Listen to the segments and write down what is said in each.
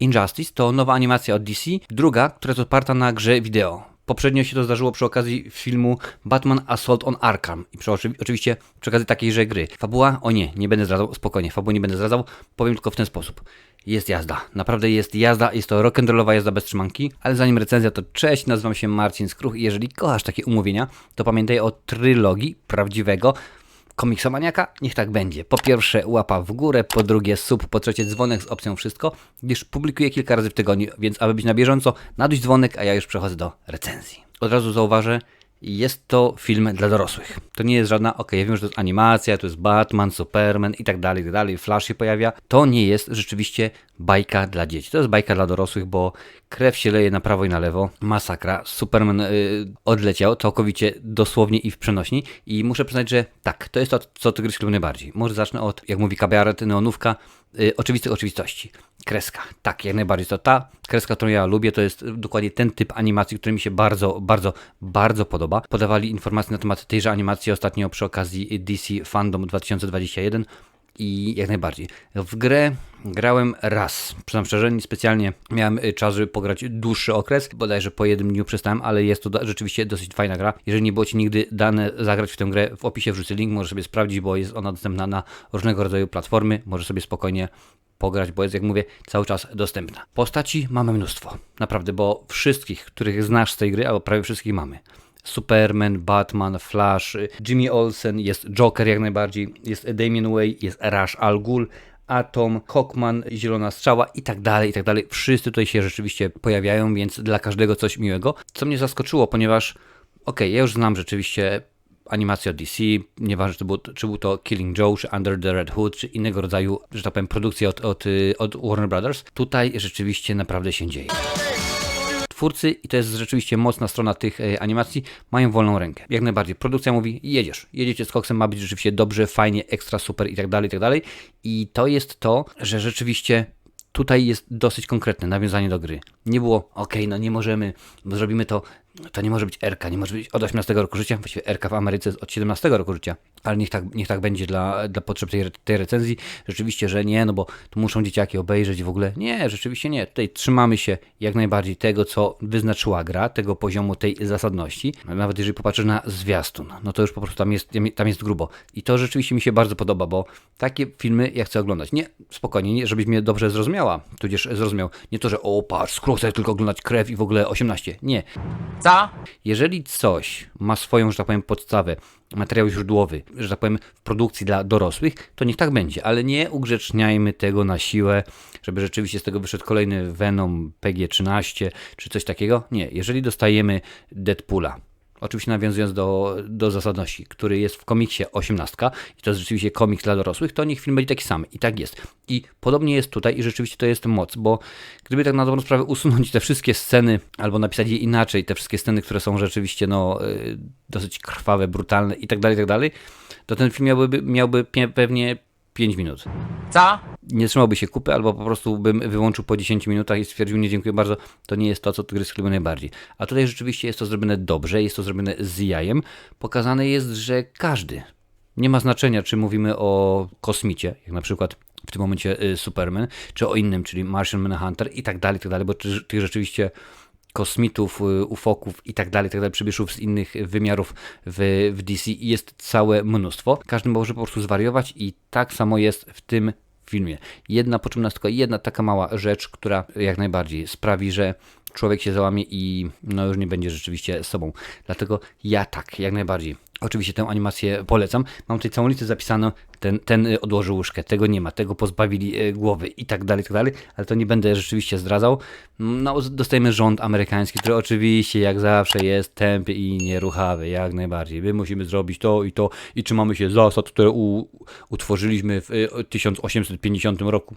Injustice to nowa animacja od DC, druga, która jest oparta na grze wideo. Poprzednio się to zdarzyło przy okazji filmu Batman Assault on Arkham i przy, oczywi- oczywiście przy okazji takiejże gry. Fabuła? O nie, nie będę zdradzał, spokojnie, fabuły nie będę zdradzał, powiem tylko w ten sposób. Jest jazda, naprawdę jest jazda, jest to rock'n'rollowa jazda bez trzymanki, ale zanim recenzja to cześć, nazywam się Marcin Skruch i jeżeli kochasz takie umówienia, to pamiętaj o trylogii prawdziwego komiksomaniaka, niech tak będzie. Po pierwsze łapa w górę, po drugie sub, po trzecie dzwonek z opcją wszystko, gdyż publikuję kilka razy w tygodniu, więc aby być na bieżąco, naduś dzwonek, a ja już przechodzę do recenzji. Od razu zauważę, jest to film dla dorosłych. To nie jest żadna, ok, ja wiem, że to jest animacja, to jest Batman, Superman i tak dalej, i tak dalej, Flash się pojawia. To nie jest rzeczywiście bajka dla dzieci. To jest bajka dla dorosłych, bo krew się leje na prawo i na lewo. Masakra. Superman y, odleciał całkowicie dosłownie i w przenośni. I muszę przyznać, że tak, to jest to, co Tygrys lubię najbardziej. Może zacznę od, jak mówi kabaret, neonówka, y, oczywistych oczywistości. Kreska. Tak, jak najbardziej. To ta kreska, którą ja lubię, to jest dokładnie ten typ animacji, który mi się bardzo, bardzo, bardzo podoba. Podawali informacje na temat tejże animacji ostatnio przy okazji DC Fandom 2021 i jak najbardziej. W grę grałem raz. Przyznam szczerze, nie specjalnie miałem y, czas, żeby pograć dłuższy okres. Bodajże po jednym dniu przestałem, ale jest to rzeczywiście dosyć fajna gra. Jeżeli nie było Ci nigdy dane zagrać w tę grę, w opisie wrzucę link, możesz sobie sprawdzić, bo jest ona dostępna na różnego rodzaju platformy. Możesz sobie spokojnie pograć, bo jest, jak mówię, cały czas dostępna. Postaci mamy mnóstwo. Naprawdę, bo wszystkich, których znasz z tej gry, albo prawie wszystkich mamy. Superman, Batman, Flash, y, Jimmy Olsen, jest Joker jak najbardziej, jest Damian Way, jest Ra's al Ghul, Atom, Hawkman, Zielona Strzała i tak dalej, i tak dalej. Wszyscy tutaj się rzeczywiście pojawiają, więc dla każdego coś miłego. Co mnie zaskoczyło, ponieważ, okej, ja już znam rzeczywiście animację od DC, nieważne czy, był, czy był to Killing Joe, czy Under the Red Hood, czy innego rodzaju, że tak powiem, produkcje od, od, y, od Warner Brothers. Tutaj rzeczywiście naprawdę się dzieje twórcy, i to jest rzeczywiście mocna strona tych e, animacji, mają wolną rękę. Jak najbardziej. Produkcja mówi, jedziesz, jedziecie z koksem, ma być rzeczywiście dobrze, fajnie, ekstra, super i tak dalej, i tak dalej. I to jest to, że rzeczywiście tutaj jest dosyć konkretne nawiązanie do gry. Nie było, okej, no nie możemy, zrobimy to, to nie może być RK, nie może być od 18 roku życia, właściwie RK w Ameryce jest od 17 roku życia, ale niech tak, niech tak będzie dla, dla potrzeb tej, tej recenzji. Rzeczywiście, że nie, no bo tu muszą dzieciaki obejrzeć w ogóle. Nie, rzeczywiście nie. Tutaj trzymamy się jak najbardziej tego, co wyznaczyła gra, tego poziomu tej zasadności. Nawet jeżeli popatrzysz na zwiastun, no to już po prostu tam jest, tam jest grubo. I to rzeczywiście mi się bardzo podoba, bo takie filmy ja chcę oglądać. Nie, spokojnie, nie, żebyś mnie dobrze zrozumiała, tudzież zrozumiał. Nie to, że o patrz, skrót chcę tylko oglądać krew i w ogóle 18. Nie, Jeżeli coś ma swoją, że tak powiem, podstawę, materiał źródłowy, że tak powiem, w produkcji dla dorosłych, to niech tak będzie, ale nie ugrzeczniajmy tego na siłę, żeby rzeczywiście z tego wyszedł kolejny Venom PG-13 czy coś takiego. Nie, jeżeli dostajemy Deadpoola, Oczywiście nawiązując do, do zasadności, który jest w komiksie 18 i to jest rzeczywiście komiks dla dorosłych, to niech film będzie taki sam. I tak jest. I podobnie jest tutaj i rzeczywiście to jest moc, bo gdyby tak na dobrą sprawę usunąć te wszystkie sceny, albo napisać je inaczej, te wszystkie sceny, które są rzeczywiście no, y, dosyć krwawe, brutalne i tak dalej, tak dalej, to ten film miałby, miałby pewnie 5 minut Co? Nie trzymałby się kupy, albo po prostu bym wyłączył po 10 minutach i stwierdził, nie dziękuję bardzo, to nie jest to, co Tygrys lubię najbardziej. A tutaj rzeczywiście jest to zrobione dobrze, jest to zrobione z jajem. Pokazane jest, że każdy, nie ma znaczenia, czy mówimy o kosmicie, jak na przykład w tym momencie y, Superman, czy o innym, czyli Martian Manhunter i tak dalej, i tak dalej, bo ty- tych rzeczywiście kosmitów, y, ufoków i tak dalej, i tak dalej, przybyszów z innych wymiarów w, w DC jest całe mnóstwo. Każdy może po prostu zwariować i tak samo jest w tym filmie. Jedna, po czym nas tylko jedna taka mała rzecz, która jak najbardziej sprawi, że człowiek się załamie i no już nie będzie rzeczywiście sobą. Dlatego ja tak, jak najbardziej. Oczywiście tę animację polecam. Mam tutaj całą listę zapisaną. Ten, ten y, odłożył łóżkę, tego nie ma, tego pozbawili y, głowy i tak dalej, i tak dalej, ale to nie będę rzeczywiście zdradzał. No, dostajemy rząd amerykański, który oczywiście jak zawsze jest tępy i nieruchawy, jak najbardziej. My musimy zrobić to i to i trzymamy się zasad, które u, utworzyliśmy w y, 1850 roku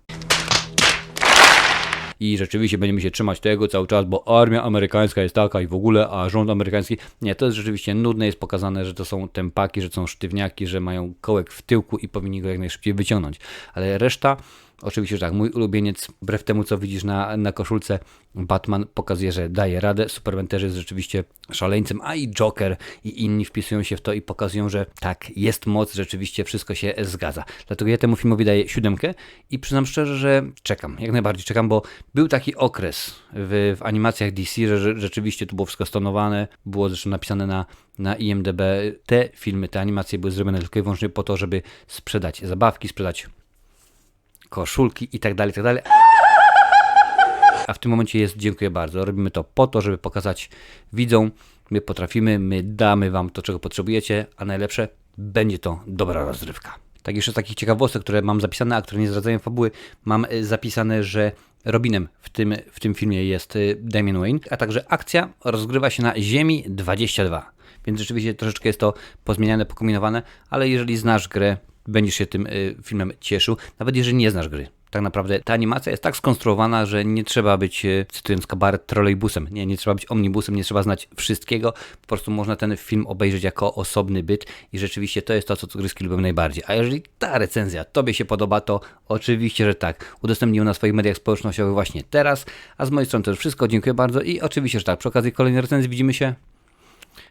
i rzeczywiście będziemy się trzymać tego cały czas, bo armia amerykańska jest taka i w ogóle, a rząd amerykański. Nie, to jest rzeczywiście nudne, jest pokazane, że to są tempaki, że to są sztywniaki, że mają kołek w tyłku i powinni go jak najszybciej wyciągnąć. Ale reszta Oczywiście, że tak, mój ulubieniec, wbrew temu co widzisz na, na koszulce, Batman pokazuje, że daje radę, Superman też jest rzeczywiście szaleńcem, a i Joker i inni wpisują się w to i pokazują, że tak, jest moc, rzeczywiście wszystko się zgadza. Dlatego ja temu filmowi daję siódemkę i przyznam szczerze, że czekam, jak najbardziej czekam, bo był taki okres w, w animacjach DC, że, rzeczywiście tu było wszystko stonowane, było zresztą napisane na, na IMDB, te filmy, te animacje były zrobione tylko i wyłącznie po to, żeby sprzedać zabawki, sprzedać koszulki i tak dalej, i tak. A w tym momencie jest dziękuję bardzo. Robimy to po to, żeby pokazać widzom, my potrafimy, my damy wam to, czego potrzebujecie, a najlepsze będzie to dobra rozrywka. Tak jeszcze z takich ciekawostek, które mam zapisane, a które nie zdradzają fabuły, mam y, zapisane, że Robinem w tym, w tym filmie jest y, Damian Wayne, a także akcja rozgrywa się na Ziemi 22. Więc rzeczywiście troszeczkę jest to pozmieniane, pokombinowane, ale jeżeli znasz grę, będziesz się tym y, filmem cieszył, nawet jeżeli nie znasz gry. Tak naprawdę ta animacja jest tak skonstruowana, że nie trzeba być, y, cytując kabaret, trolejbusem. Nie, nie trzeba być omnibusem, nie trzeba znać wszystkiego. Po prostu można ten film obejrzeć jako osobny byt i rzeczywiście to jest to, co cukryski lubią najbardziej. A jeżeli ta recenzja Tobie się podoba, to oczywiście, że tak. Udostępnij ją na swoich mediach społecznościowych właśnie teraz. A z mojej strony to już wszystko. Dziękuję bardzo i oczywiście, że tak. Przy okazji kolejnej recenzji widzimy się,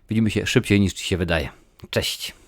widzimy się szybciej niż Ci się wydaje. Cześć!